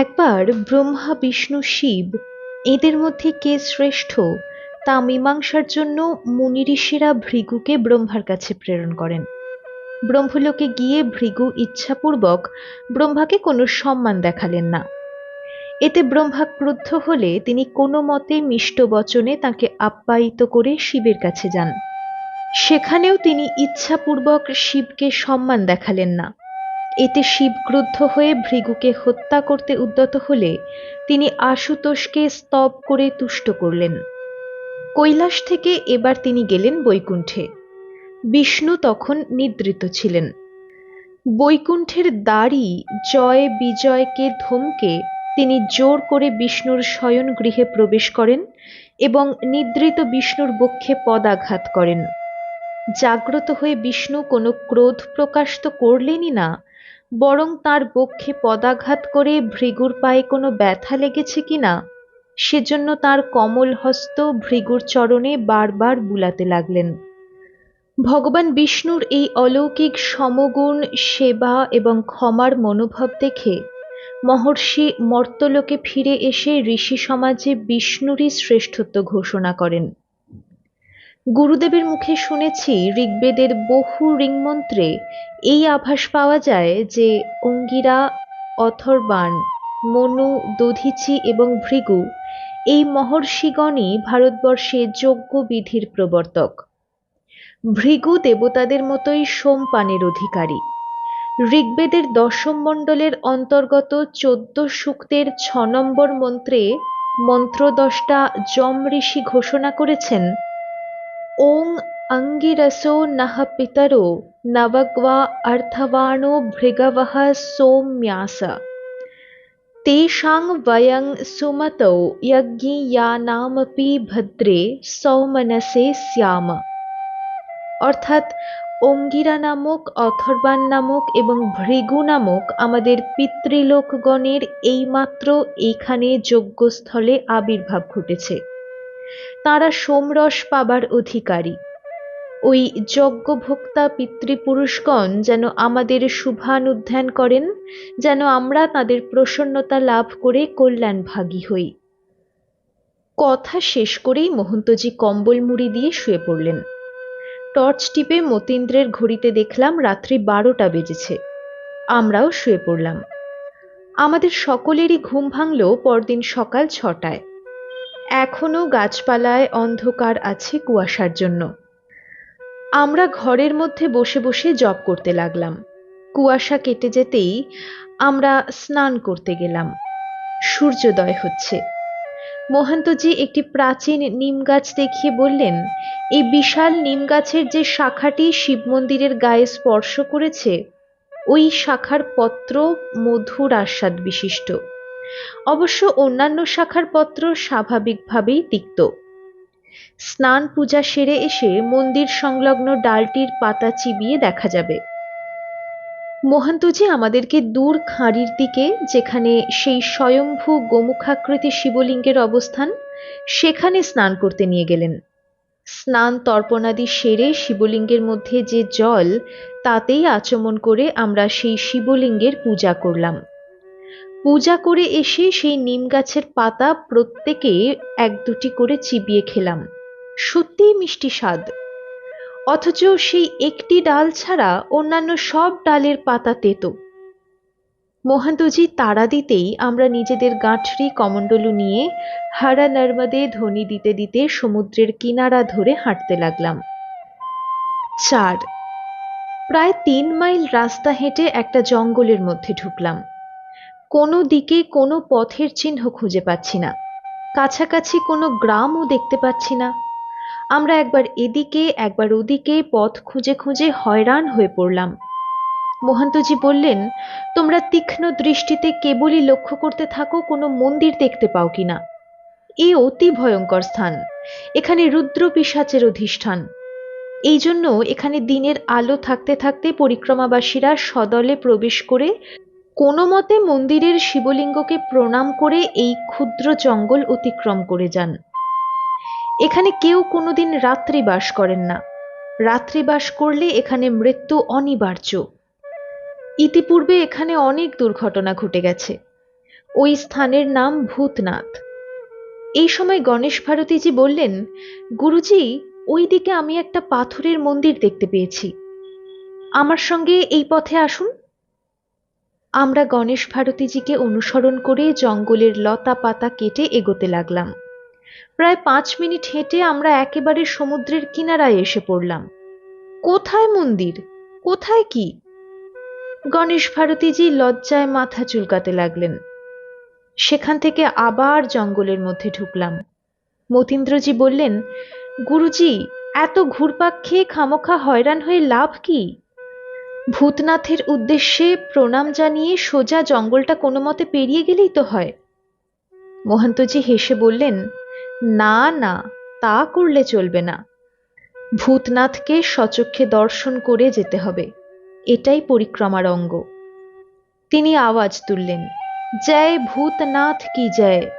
একবার ব্রহ্মা, বিষ্ণু, শিব, এদের মধ্যে কে শ্রেষ্ঠ তা মীমাংসার জন্য মুনি ঋষিরা ভৃগুকে ব্রহ্মার কাছে প্রেরণ করেন। ব্রহ্মলোকে গিয়ে ভৃগু ইচ্ছাপূর্বক ব্রহ্মাকে কোনো সম্মান দেখালেন না। এতে ব্রহ্মা ক্রুদ্ধ হলে তিনি কোনো মতে মিষ্ট বচনে তাকে আপ্যায়িত করে শিবের কাছে যান। সেখানেও তিনি ইচ্ছাপূর্বক শিবকে সম্মান দেখালেন না। এতে শিব ক্রুদ্ধ হয়ে ভৃগুকে হত্যা করতে উদ্যত হলে তিনি আশুতোষকে স্তব করে তুষ্ট করলেন। কৈলাস থেকে এবার তিনি গেলেন বৈকুণ্ঠে। বিষ্ণু তখন নিদ্রিত ছিলেন। বৈকুণ্ঠের দ্বারই জয় বিজয়কে ধমকে তিনি জোর করে বিষ্ণুর শয়ন গৃহে প্রবেশ করেন এবং নিদ্রিত বিষ্ণুর বক্ষে পদাঘাত করেন। জাগ্রত হয়ে বিষ্ণু কোনো ক্রোধ প্রকাশ তো করলেনই না বরং তার বক্ষে পদাঘাত করে ভৃগুর পায়ে কোনো ব্যথা লেগেছে কিনা সেজন্য তার কমল হস্ত ভৃগুর চরণে বারবার বুলাতে লাগলেন। ভগবান বিষ্ণুর এই অলৌকিক সমগুণ, সেবা এবং ক্ষমার মনোভাব দেখে মহর্ষি মর্তলোকে ফিরে এসে ঋষি সমাজে বিষ্ণুরই শ্রেষ্ঠত্ব ঘোষণা করেন। গুরুদেবের মুখে শুনেছি ঋগ্বেদের বহু ঋংমন্ত্রে এই আভাস পাওয়া যায় যে অঙ্গিরা, অথর্বাণ, মনু, দধিচি এবং ভৃগু এই মহর্ষিগণই ভারতবর্ষে যজ্ঞ বিধির প্রবর্তক। ভৃগু দেবতাদের মতোই সোমপানের অধিকারী। ঋগ্বেদের দশম মণ্ডলের অন্তর্গত চোদ্দ সূক্তের ছ নম্বর মন্ত্রে মন্ত্রদষ্টা যম ঋষি ঘোষণা করেছেন ওং অঙ্গিরসো নহ পিতরো নবগ্বা অর্থবাণো ভৃগবহ সোম্যাস তেষাং বয়ং সুমতৌ যজ্ঞিয়ানামপি ভদ্রে সৌমনসে শ্যাম অর্থাৎ অঙ্গিরা নামক অথর্বাণ নামক এবং ভৃগু নামক আমাদের পিতৃলোকগণের এইমাত্র এইখানে যজ্ঞস্থলে আবির্ভাব ঘটেছে। তারা সোমরস পাবার অধিকারী। ওই যজ্ঞভোক্তা পিতৃপুরুষগণ যেন আমাদের শুভানুধ্যান করেন, যেন আমরা তাদের প্রসন্নতা লাভ করে কল্যাণ ভাগী হই। কথা শেষ করেই মহন্তজি কম্বল মুড়ি দিয়ে শুয়ে পড়লেন। টর্চ টিপে মতীন্দ্রের ঘড়িতে দেখলাম রাত্রি বারোটা বেজেছে। আমরাও শুয়ে পড়লাম। আমাদের সকলেরই ঘুম ভাঙল পরদিন সকাল ছটায়। এখনও গাছপালায় অন্ধকার আছে কুয়াশার জন্য। আমরা ঘরের মধ্যে বসে বসে জব করতে লাগলাম। কুয়াশা কেটে যেতেই আমরা স্নান করতে গেলাম। সূর্যোদয় হচ্ছে। মহান্তজি একটি প্রাচীন নিম গাছ দেখিয়ে বললেন, এই বিশাল নিম গাছের যে শাখাটি শিব মন্দিরের গায়ে স্পর্শ করেছে, ওই শাখার পত্র মধুর আস্বাদ বিশিষ্ট অবশ্য অন্যান্য শাখার পত্র স্বাভাবিকভাবেই তিক্ত। স্নান পূজা সেরে এসে মন্দির সংলগ্ন ডালটির পাতা চিবিয়ে দেখা যাবে। মহান্তজি আমাদেরকে দূর খাঁড়ির দিকে, যেখানে সেই স্বয়ম্ভু গোমুখাকৃতি শিবলিঙ্গের অবস্থান, সেখানে স্নান করতে নিয়ে গেলেন। স্নান তর্পণাদি সেরে শিবলিঙ্গের মধ্যে যে জল, তাতেই আচমন করে আমরা সেই শিবলিঙ্গের পূজা করলাম। পূজা করে এসে সেই নিম গাছের পাতা প্রত্যেকে এক দুটি করে চিবিয়ে খেলাম। সত্যিই মিষ্টি স্বাদ। অথচ সেই একটি ডাল ছাড়া অন্যান্য সব ডালের পাতা তেতো। মহান্তজি তাড়া দিতেই আমরা নিজেদের গাঁঠরি কমণ্ডলু নিয়ে হারা নর্মদে ধ্বনি দিতে দিতে সমুদ্রের কিনারা ধরে হাঁটতে লাগলাম। চার। প্রায় তিন মাইল রাস্তা হেঁটে একটা জঙ্গলের মধ্যে ঢুকলাম। কোনো দিকে কোনো পথের চিহ্ন খুঁজে পাচ্ছি না। কাছাকাছি কোনো গ্রামও দেখতে পাচ্ছি না। আমরা একবার এদিকে, একবার ওদিকে পথ খুঁজে খুঁজে হয়রান হয়ে পড়লাম। মহান্তজি বললেন, তোমরা তীক্ষ্ণ দৃষ্টিতে কেবলই লক্ষ্য করতে থাকো, কোনো মন্দির দেখতে পাও কিনা এ অতি ভয়ঙ্কর স্থান। এখানে রুদ্র পিসাচের অধিষ্ঠান। এই জন্য এখানে দিনের আলো থাকতে থাকতে পরিক্রমাবাসীরা সদলে প্রবেশ করে কোনো মতে মন্দিরের শিবলিঙ্গকে প্রণাম করে এই ক্ষুদ্র জঙ্গল অতিক্রম করে যান। এখানে কেউ কোনোদিন রাত্রি বাস করেন না। রাত্রি বাস করলে এখানে মৃত্যু অনিবার্য। ইতিপূর্বে এখানে অনেক দুর্ঘটনা ঘটে গেছে। ওই স্থানের নাম ভূতনাথ। এই সময় গণেশ ভারতীজি বললেন, গুরুজি ওই দিকে আমি একটা পাথরের মন্দির দেখতে পেয়েছি। আমার সঙ্গে এই পথে আসুন। আমরা গণেশ ভারতীজিকে অনুসরণ করে জঙ্গলের লতা পাতা কেটে এগোতে লাগলাম। প্রায় পাঁচ মিনিট হেঁটে আমরা একেবারে সমুদ্রের কিনারায় এসে পড়লাম। কোথায় মন্দির? কোথায় কি? গণেশ ভারতীজি লজ্জায় মাথা চুলকাতে লাগলেন। সেখান থেকে আবার জঙ্গলের মধ্যে ঢুকলাম। মতীন্দ্রজি বললেন, গুরুজি, এত ঘুরপাক খেয়ে খামোখা হয়রান হয়ে লাভ কি? ভূতনাথের উদ্দেশ্যে প্রণাম জানিয়ে সোজা জঙ্গলটা কোনো মতে পেরিয়ে গেলেই তো হয়। মহান্তজি হেসে বললেন, না না, তা করলে চলবে না। ভূতনাথকে সচক্ষে দর্শন করে যেতে হবে। এটাই পরিক্রমার অঙ্গ। তিনি আওয়াজ তুললেন, জয় ভূতনাথ কি জয়।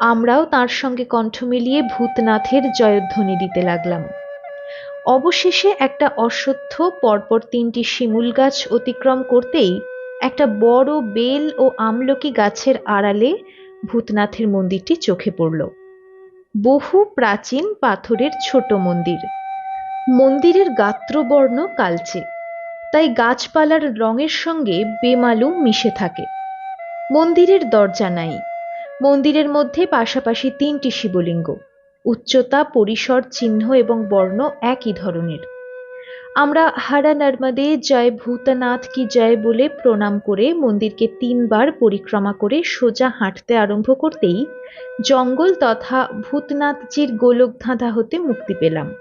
আমরাও তার সঙ্গে কণ্ঠ মিলিয়ে ভূতনাথের জয়ধ্বনি দিতে লাগলাম। অবশেষে একটা অশ্বত্থ পরপর তিনটি শিমুল গাছ অতিক্রম করতেই একটা বড় বেল ও আমলকি গাছের আড়ালে ভূতনাথের মন্দিরটি চোখে পড়ল। বহু প্রাচীন পাথরের ছোট মন্দির। মন্দিরের গাত্রবর্ণ কালচে, তাই গাছপালার রঙের সঙ্গে বেমালুম মিশে থাকে। মন্দিরের দরজা নাই। মন্দিরের মধ্যে পাশাপাশি তিনটি শিবলিঙ্গ। উচ্চতা, পরিসর, চিহ্ন এবং বর্ণ একই ধরনের। আমরা হারা নর্মদে জয় ভূতনাথ কি জয় বলে প্রণাম করে মন্দিরকে তিনবার পরিক্রমা করে সোজা হাঁটতে আরম্ভ করতেই জঙ্গল তথা ভূতনাথজির গোলক ধাঁধা হতে মুক্তি পেলাম।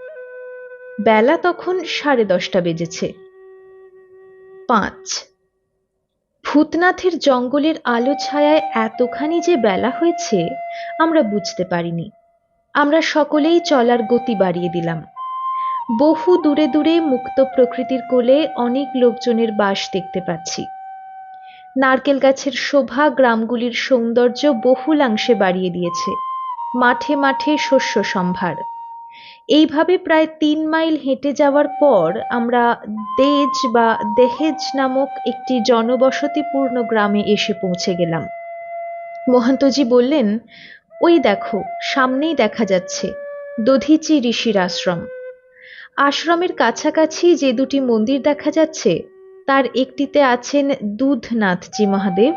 বেলা তখন সাড়ে দশটা বেজেছে। পাঁচ। ভূতনাথের জঙ্গলের আলো ছায়ায় এতখানি যে বেলা হয়েছে, আমরা বুঝতে পারিনি। আমরা সকলেই চলার গতি বাড়িয়ে দিলাম। বহু দূরে দূরে মুক্ত প্রকৃতির কোলে অনেক লোকজনের বাস দেখতে পাচ্ছি। নারকেল গাছের শোভা গ্রামগুলির সৌন্দর্য বহুলাংশে বাড়িয়ে দিয়েছে। মাঠে মাঠে শস্য সম্ভার। এইভাবে প্রায় তিন মাইল হেঁটে যাওয়ার পর আমরা দেজ বা দেহেজ নামক একটি জনবসতিপূর্ণ গ্রামে এসে পৌঁছে গেলাম। মহান্তজি বললেন ওই দেখো, সামনেই দেখা যাচ্ছে, দধিচি ঋষির আশ্রম। আশ্রমের কাছাকাছি যে দুটি মন্দির দেখা যাচ্ছে, তার একটিতে আছেন দুধনাথজি মহাদেব,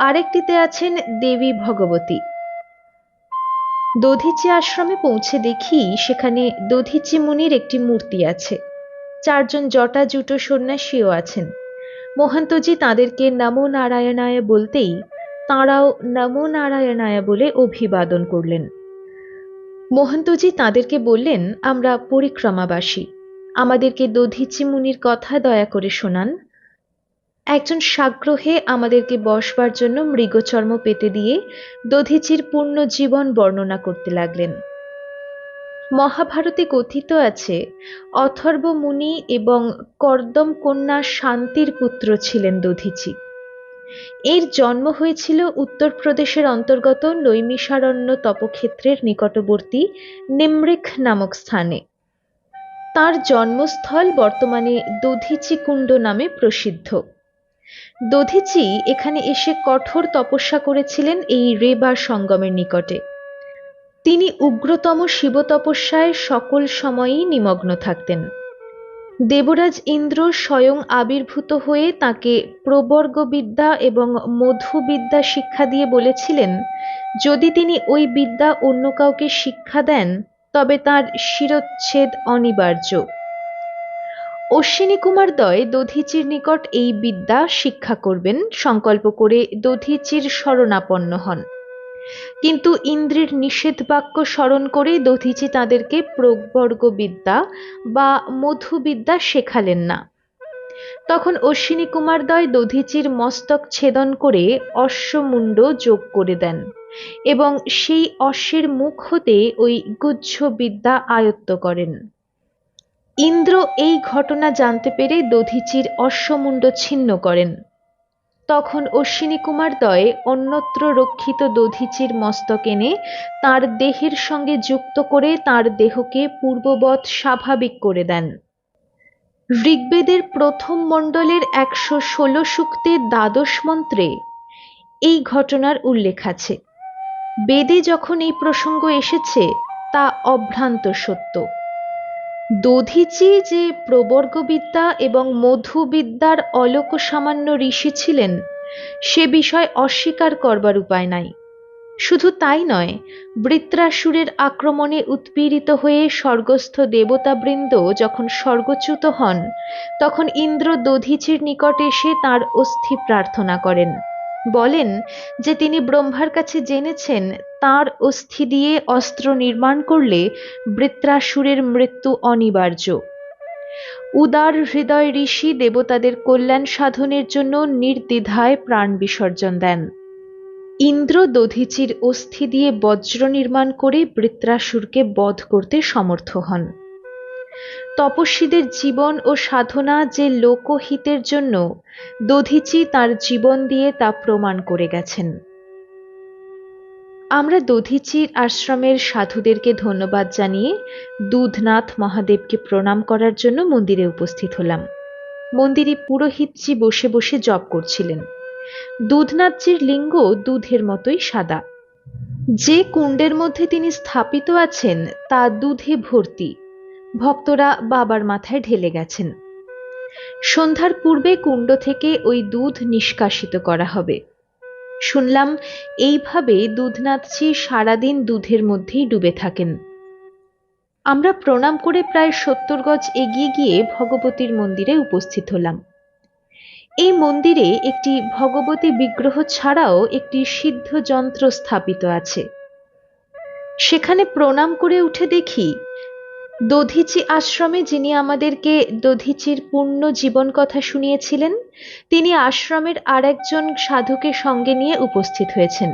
আরেকটিতে আছেন দেবী ভগবতী। দধিচি আশ্রমে পৌঁছে দেখি সেখানে দধিচি মুনির একটি মূর্তি আছে। চারজন জটা জুটো সন্ন্যাসীও আছেন। মহান্তজি তাদেরকে নমো নারায়ণায় বলতেই তাঁরাও নমো নারায়ণায় বলে অভিবাদন করলেন। মহন্তজি তাদেরকে বললেন, আমরা পরিক্রমাবাসী। আমাদেরকে দধিচি মুনির কথা দয়া করে শোনান। একজন সাগ্রহে আমাদেরকে বসবার জন্য মৃগচর্ম পেতে দিয়ে দধিচির পূর্ণ জীবন বর্ণনা করতে লাগলেন। মহাভারতে কথিত আছে, অথর্ব মুনি এবং কর্দম কন্যা শান্তির পুত্র ছিলেন দধিচি। এর জন্ম হয়েছিল উত্তরপ্রদেশের অন্তর্গত নৈমিষারণ্য তপক্ষেত্রের নিকটবর্তী নিমৃখ নামক স্থানে। তার জন্মস্থল বর্তমানে দধিচি কুণ্ড নামে প্রসিদ্ধ। দধিচি এখানে এসে কঠোর তপস্যা করেছিলেন এই রেবা সঙ্গমের নিকটে। তিনি উগ্রতম শিব তপস্যায় সকল সময়ই নিমগ্ন থাকতেন। দেবরাজ ইন্দ্র স্বয়ং আবির্ভূত হয়ে তাকে প্রবর্গবিদ্যা এবং মধুবিদ্যা শিক্ষা দিয়ে বলেছিলেন, যদি তিনি ওই বিদ্যা অন্য কাউকে শিক্ষা দেন, তবে তার শিরচ্ছেদ অনিবার্য অশ্বিনী কুমার দয় দধিচির নিকট এই বিদ্যা শিক্ষা করবেন, সংকল্প করে দধিচির শরণাপন্ন হন। কিন্তু ইন্দ্রের নিষেধ বাক্য স্মরণ করে দধিচি তাদেরকে প্রবর্গ বিদ্যা বা মধুবিদ্যা শেখালেন না। তখন অশ্বিনী কুমারদ্বয় দধিচির মস্তক ছেদন করে অশ্বমুণ্ড যোগ করে দেন এবং সেই অশ্বের মুখ হতে ওই গুচ্ছ বিদ্যা আয়ত্ত করেন। ইন্দ্র এই ঘটনা জানতে পেরে দধিচির অশ্বমুণ্ড ছিন্ন করেন। তখন অশ্বিনী কুমার দয়ে অন্যত্র রক্ষিত দধিচির মস্তক এনে তাঁর দেহের সঙ্গে যুক্ত করে তার দেহকে পূর্ববৎ স্বাভাবিক করে দেন। ঋগ্বেদের প্রথম মণ্ডলের একশো ষোলো সূক্তের দ্বাদশ মন্ত্রে এই ঘটনার উল্লেখ আছে। বেদে যখন এই প্রসঙ্গ এসেছে, তা অভ্রান্ত সত্য। দধিচি যে প্রবর্গবিদ্যা এবং মধুবিদ্যার অলোক সামান্য ঋষি ছিলেন, সে বিষয় অস্বীকার করবার উপায় নাই। শুধু তাই নয়, বৃত্রাসুরের আক্রমণে উৎপীড়িত হয়ে স্বর্গস্থ দেবতাবৃন্দ যখন স্বর্গচ্যুত হন, তখন ইন্দ্র দধিচির নিকট এসে তার অস্থি প্রার্থনা করেন। বলেন যে তিনি ব্রহ্মার কাছে জেনেছেন তার অস্থি দিয়ে অস্ত্র নির্মাণ করলে বৃত্রাসুরের মৃত্যু অনিবার্য। উদার হৃদয় ঋষি দেবতাদের কল্যাণ সাধনের জন্য নির্দ্বিধায় প্রাণ বিসর্জন দেন। ইন্দ্র দধিচির অস্থি দিয়ে বজ্র নির্মাণ করে বৃত্রাসুরকে বধ করতে সমর্থ হন। তপস্বীদের জীবন ও সাধনা যে লোকহিতের জন্য, দধিচি তার জীবন দিয়ে তা প্রমাণ করে গেছেন। আমরা দধিচির আশ্রমের সাধুদেরকে ধন্যবাদ জানিয়ে দুধনাথ মহাদেবকে প্রণাম করার জন্য মন্দিরে উপস্থিত হলাম। মন্দিরে পুরোহিতজি বসে বসে জপ করছিলেন। দুধনাথজির লিঙ্গ দুধের মতোই সাদা। যে কুণ্ডের মধ্যে তিনি স্থাপিত আছেন, তা দুধে ভর্তি। ভক্তরা বাবার মাথায় ঢেলে গেছেন। সন্ধ্যার পূর্বে কুণ্ড থেকে ওই দুধ নিষ্কাশিত করা হবে। শুনলাম, এইভাবে দুধনাথজি সারাদিন দুধের মধ্যেই ডুবে থাকেন। আমরা প্রণাম করে প্রায় সত্তর গজ এগিয়ে গিয়ে ভগবতীর মন্দিরে উপস্থিত হলাম। এই মন্দিরে একটি ভগবতী বিগ্রহ ছাড়াও একটি সিদ্ধ যন্ত্র স্থাপিত আছে। সেখানে প্রণাম করে উঠে দেখি দধিচি আশ্রমে যিনি আমাদেরকে দধিচির পূর্ণ জীবন কথা শুনিয়েছিলেন, তিনি আশ্রমের আর একজন সাধুকে সঙ্গে নিয়ে উপস্থিত হয়েছেন।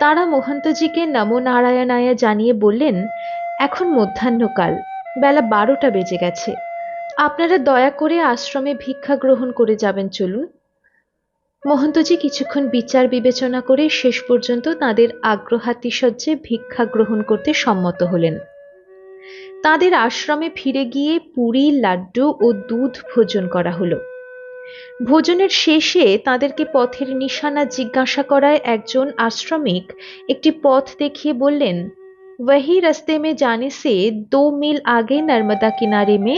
তারা মহন্তজিকে নমো নারায়ণায়া জানিয়ে বললেন, এখন মধ্যাহ্নকাল, বেলা বারোটা বেজে গেছে। আপনারা দয়া করে আশ্রমে ভিক্ষা গ্রহণ করে যাবেন, চলুন। মহন্তজি কিছুক্ষণ বিচার বিবেচনা করে শেষ পর্যন্ত তাদের আগ্রহাতিশয্যে ভিক্ষা গ্রহণ করতে সম্মত হলেন। তাদের আশ্রমে ফিরে গিয়ে পুরী লাড্ডু ও দুধ ভোজন করা হলো ভোজনের শেষে তাদেরকে পথের নিশানা জিজ্ঞাসা করায় একজন আশ্রমিক একটি পথ দেখিয়ে বললেন वही रास्ते में जाने से दो मील आगे नर्मदा किनारे में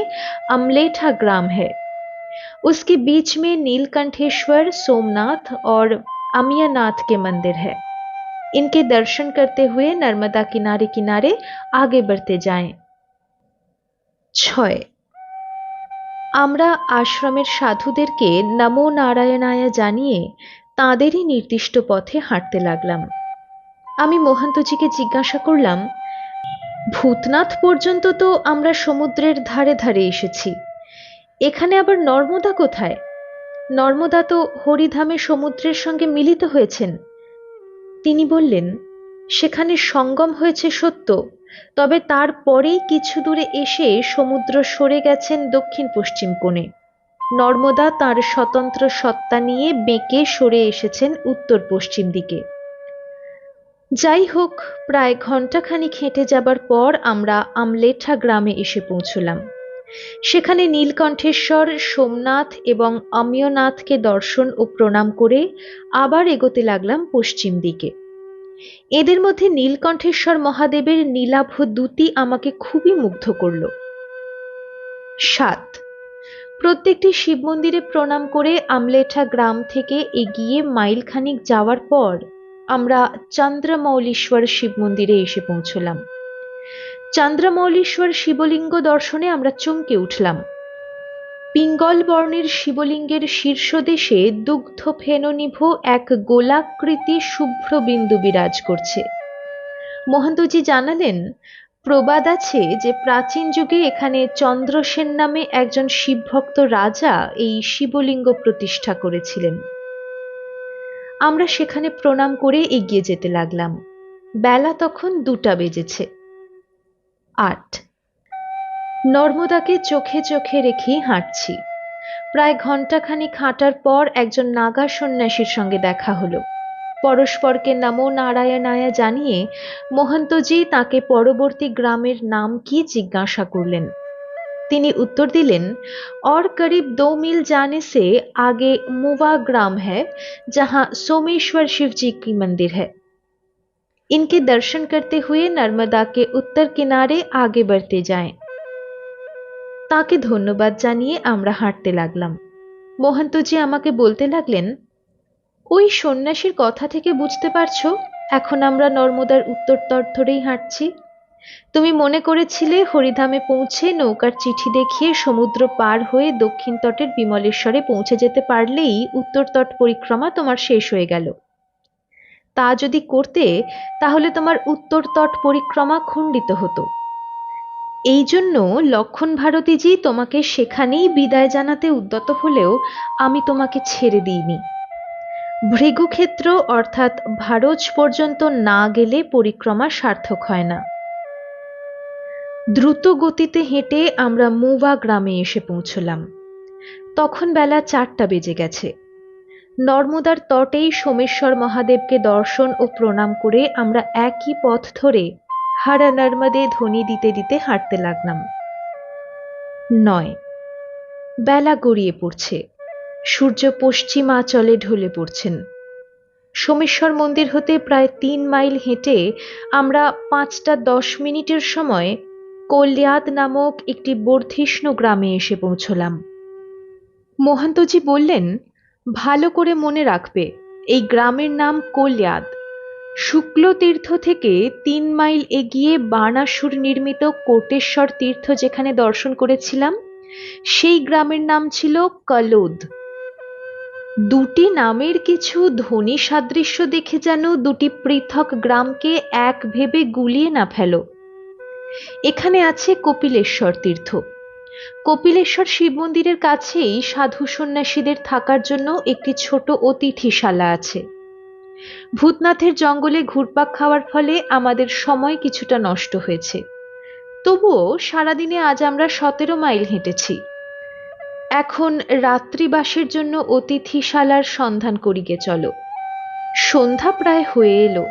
अमलेठा ग्राम है उसके बीच में नीलकंठेश्वर सोमनाथ और अमियानाथ के मंदिर है इनके दर्शन करते हुए नर्मदा किनारे किनारे आगे बढ़ते जाएं। ছয়। আমরা আশ্রমের সাধুদেরকে নমো নারায়ণায়া জানিয়ে তাঁদেরই নির্দিষ্ট পথে হাঁটতে লাগলাম। আমি মহান্তজিকে জিজ্ঞাসা করলাম, ভূতনাথ পর্যন্ত তো আমরা সমুদ্রের ধারে ধারে এসেছি। এখানে আবার নর্মদা কোথায়? নর্মদা তো হরিধামে সমুদ্রের সঙ্গে মিলিত হয়েছেন। তিনি বললেন, সেখানে সঙ্গম হয়েছে সত্য। তবে তারপরেই কিছু দূরে এসে সমুদ্র সরে গেছেন দক্ষিণ পশ্চিম কোণে। নর্মদা তার স্বতন্ত্র সত্তা নিয়ে বেঁকে সরে এসেছেন উত্তর পশ্চিম দিকে। যাই হোক, প্রায় ঘণ্টাখানিক হেঁটে যাবার পর আমরা আমলেঠা গ্রামে এসে পৌঁছলাম। সেখানে নীলকণ্ঠেশ্বর, সোমনাথ এবং অমিয়নাথকে দর্শন ও প্রণাম করে আবার এগোতে লাগলাম পশ্চিম দিকে। এদের মধ্যে নীলকণ্ঠেশ্বর মহাদেবের নীলাভ দুতি আমাকে খুবই মুগ্ধ করল। সাত। প্রত্যেকটি শিব মন্দিরে প্রণাম করে আমলেঠা গ্রাম থেকে এগিয়ে মাইলখানিক যাওয়ার পর আমরা চন্দ্রমৌলীশ্বর শিব মন্দিরে এসে পৌঁছলাম। চন্দ্রমৌলীশ্বর শিবলিঙ্গ দর্শনে আমরা চমকে উঠলাম। পিঙ্গল বর্ণের শিবলিঙ্গের শীর্ষদেশে দুগ্ধ ফেননিভ এক গোলাকৃতি শুভ্র বিন্দু বিরাজ করছে। মহান্তজি জানালেন, প্রবাদ আছে যে প্রাচীন যুগে এখানে চন্দ্রসেন নামে একজন শিবভক্ত রাজা এই শিবলিঙ্গ প্রতিষ্ঠা করেছিলেন। আমরা সেখানে প্রণাম করে এগিয়ে যেতে লাগলাম। বেলা তখন দুটা বেজেছে। আট নর্মদাকে চোখে চোখে রেখে হাঁটছি প্রায় ঘণ্টাখানিক হাঁটার পর একজন নাগা সন্ন্যাসীর সঙ্গে দেখা হলো পরস্পরকে নামো নারায়ণায়া জানিয়ে মহন্তজি তাকে পরবর্তী গ্রামের নাম কি জিজ্ঞাসা করলেন তিনি উত্তর दिलेन और करीब दो मील जाने से आगे मुवा ग्राम है जहां सोमेश्वर शिव जी की मंदिर है इनके दर्शन करते हुए नर्मदा के उत्तर किनारे आगे बढ़ते जाएं তাকে ধন্যবাদ জানিয়ে আমরা হাঁটতে লাগলাম। মহান্তজি আমাকে বলতে লাগলেন, ওই সন্ন্যাসীর কথা থেকে বুঝতে পারছ? এখন আমরা নর্মদার উত্তর তট ধরেই হাঁটছি। তুমি মনে করেছিলে হরিধামে পৌঁছে নৌকার চিঠি দেখিয়ে সমুদ্র পার হয়ে দক্ষিণ তটের বিমলেশ্বরে পৌঁছে যেতে পারলেই উত্তর তট পরিক্রমা তোমার শেষ হয়ে গেল। তা যদি করতে, তাহলে তোমার উত্তর তট পরিক্রমা খণ্ডিত হতো। এই জন্য লক্ষণ ভারতীজি তোমাকে সেখানেই বিদায় জানাতে উদ্যত হলেও আমি তোমাকে ছেড়ে দিইনি। ভৃগুক্ষেত্র অর্থাৎ ভারজ পর্যন্ত না গেলে পরিক্রমা সার্থক হয় না। দ্রুত গতিতে হেঁটে আমরা মুভা গ্রামে এসে পৌঁছলাম। তখন বেলা চারটা বেজে গেছে। নর্মদার তটেই সোমেশ্বর মহাদেবকে দর্শন ও প্রণাম করে আমরা একই পথ ধরে হারা নর্মদে ধ্বনি দিতে দিতে হাঁটতে লাগলাম। নয়। বেলা গড়িয়ে পড়ছে। সূর্য পশ্চিমাচলে ঢলে পড়ছেন। সোমেশ্বর মন্দির হতে প্রায় তিন মাইল হেঁটে আমরা পাঁচটা দশ মিনিটের সময় কল্যাদ নামক একটি বর্ধিষ্ণু গ্রামে এসে পৌঁছলাম। মহান্তজি বললেন, ভালো করে মনে রাখবে, এই গ্রামের নাম কল্যাদ। শুক্ল তীর্থ থেকে তিন মাইল এগিয়ে বাণাসুর নির্মিত কোটেশ্বর তীর্থ যেখানে দর্শন করেছিলাম, সেই গ্রামের নাম ছিল কলোদ। দুটি নামের কিছু ধ্বনি সাদৃশ্য দেখে যেন দুটি পৃথক গ্রামকে এক ভেবে গুলিয়ে না ফেলো। এখানে আছে কপিলেশ্বর তীর্থ। কপিলেশ্বর শিব মন্দিরের কাছেই সাধু সন্ন্যাসীদের থাকার জন্য একটি ছোট অতিথিশালা আছে। ভূতনাথের জঙ্গলে ঘুরপাক খাওয়ার ফলে আমাদের সময় কিছুটা নষ্ট হয়েছে। তবুও সারাদিনে আজ আমরা সতেরো মাইল হেঁটেছি। এখন রাত্রিবাসের জন্য অতিথিশালার সন্ধান করিগে চলো। সন্ধ্যা প্রায় হয়ে এলো।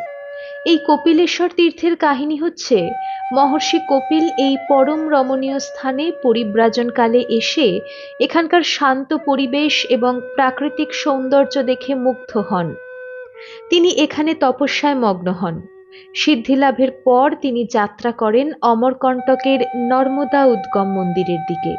এই কপিলেশ্বর তীর্থের কাহিনী হচ্ছে, মহর্ষি কপিল এই পরম রমণীয় স্থানে পরিব্রাজনকালে এসে এখানকার শান্ত পরিবেশ এবং প্রাকৃতিক সৌন্দর্য দেখে মুগ্ধ হন। তিনি এখানে তপস্যায় মগ্ন হন। সিদ্ধিলাভের পর তিনি যাত্রা করেন অমরকণ্টকের নর্মদা উদ্গম মন্দিরের দিকে।